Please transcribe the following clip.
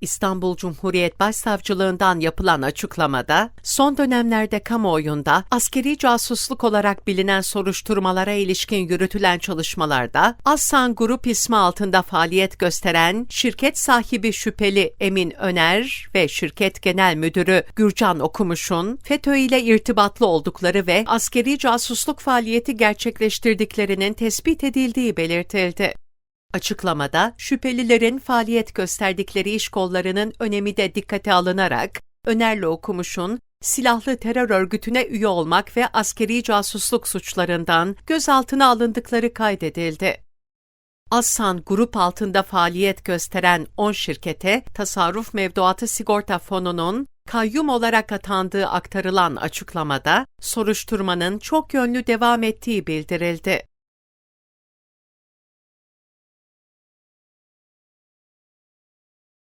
İstanbul Cumhuriyet Başsavcılığından yapılan açıklamada, son dönemlerde kamuoyunda askeri casusluk olarak bilinen soruşturmalara ilişkin yürütülen çalışmalarda Assan Grup ismi altında faaliyet gösteren şirket sahibi şüpheli Emin Öner ve şirket genel müdürü Gürcan Okumuş'un FETÖ ile irtibatlı oldukları ve askeri casusluk faaliyeti gerçekleştirdiklerinin tespit edildiği belirtildi. Açıklamada şüphelilerin faaliyet gösterdikleri iş kollarının önemi de dikkate alınarak Öner'le Okumuş'un silahlı terör örgütüne üye olmak ve askeri casusluk suçlarından gözaltına alındıkları kaydedildi. Assan grup altında faaliyet gösteren 10 şirkete Tasarruf Mevduatı Sigorta Fonu'nun kayyum olarak atandığı aktarılan açıklamada soruşturmanın çok yönlü devam ettiği bildirildi.